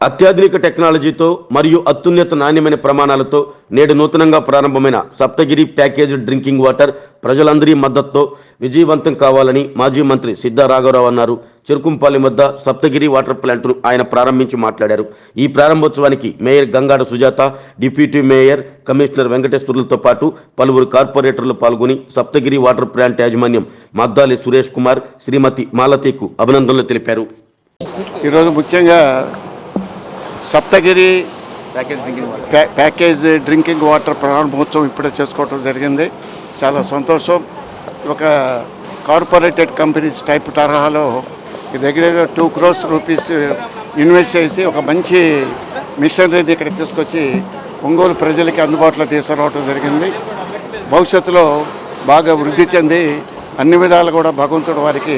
అత్యాధునిక టెక్నాలజీతో మరియు అత్యున్నత నాణ్యమైన ప్రమాణాలతో నేడు నూతనంగా ప్రారంభమైన సప్తగిరి ప్యాకేజ్ డ్రింకింగ్ వాటర్ ప్రజలందరి మద్దతుతో విజయవంతం కావాలని మాజీ మంత్రి సిద్ధా రాఘవరావు అన్నారు. చెరుకుంపాలెం వద్ద సప్తగిరి వాటర్ ప్లాంట్ను ఆయన ప్రారంభించి మాట్లాడారు. ఈ ప్రారంభోత్సవానికి mayor Gangada Sujatha deputy mayor commissioner వెంకటేశ్వర్లతో పాటు పలువురు కార్పొరేటర్లు పాల్గొని సప్తగిరి వాటర్ ప్లాంట్ యాజమాన్యం మద్దాలి సురేష్ కుమార్ శ్రీమతి మాలతీకు అభినందనలు తెలిపారు. ఈరోజు ముఖ్యంగా సప్తగిరి ప్యా- ప్యాకేజ్ డ్రింకింగ్ వాటర్ ప్రారంభోత్సవం ఇప్పుడే చేసుకోవడం జరిగింది. చాలా సంతోషం. ఒక కార్పొరేటెడ్ కంపెనీస్ టైప్ తరహాలో ఈ దగ్గర దగ్గర టూ క్రోర్స్ రూపీస్ ఇన్వెస్ట్ చేసి ఒక మంచి మిషనరీని ఇక్కడ తీసుకొచ్చి ఒంగోలు ప్రజలకి అందుబాటులో తీసుకురావడం జరిగింది. భవిష్యత్తులో బాగా వృద్ధి చెంది అన్ని విధాలు కూడా భగవంతుడు వారికి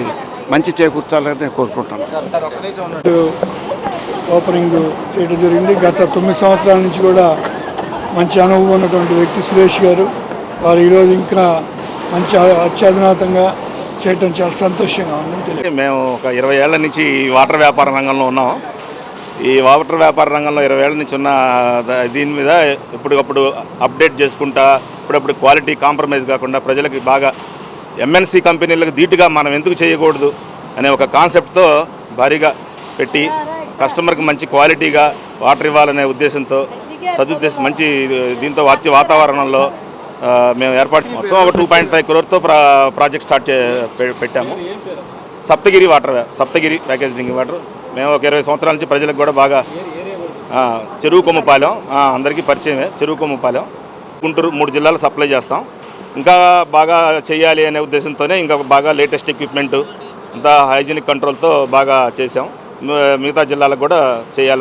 మంచి చేకూర్చాలని నేను కోరుకుంటున్నాను ఓపెనింగ్ చేయడం జరిగింది. గత తొమ్మిది సంవత్సరాల నుంచి కూడా మంచి అనుభవం ఉన్నటువంటి వ్యక్తి సురేష్ గారు. వారు ఈరోజు ఇంకా మంచి అత్యాధునాతంగా చేయటం చాలా సంతోషంగా ఉంది మేము ఒక ఇరవై ఏళ్ళ నుంచి ఈ వాటర్ వ్యాపార రంగంలో ఉన్నాం. ఈ వాటర్ వ్యాపార రంగంలో ఇరవై ఏళ్ళ నుంచి ఉన్న దీని మీద ఎప్పటికప్పుడు అప్డేట్ చేసుకుంటా ఇప్పుడప్పుడు క్వాలిటీ కాంప్రమైజ్ కాకుండా ప్రజలకి బాగా ఎంఎన్సీ కంపెనీలకు ధీటుగా మనం ఎందుకు చేయకూడదు అనే ఒక కాన్సెప్ట్తో భారీగా పెట్టి కస్టమర్కి మంచి క్వాలిటీగా వాటర్ ఇవ్వాలనే ఉద్దేశంతో సదుద్దేశం మంచి దీంతో వచ్చే వాతావరణంలో మేము ఏర్పాటు మొత్తం ఒక టూ పాయింట్ ఫైవ్ క్రోర్తో ప్రాజెక్ట్ స్టార్ట్ చే పె- పెట్టాము. Saptagiri water Saptagiri package drinking water. మేము ఒక ఇరవై సంవత్సరాల నుంచి ప్రజలకు కూడా బాగా చెరువు కొమ్మపాలెం అందరికీ పరిచయమే చెరువు కొమ్మపాలెం గుంటూరు మూడు జిల్లాలు సప్లై చేస్తాం. ఇంకా బాగా చేయాలి అనే ఉద్దేశంతోనే ఇంకా బాగా లేటెస్ట్ ఎక్విప్మెంట్ అంతా హైజీనిక్ కంట్రోల్తో బాగా చేసాం మిగతా జిల్లాలకు కూడా చేయాలని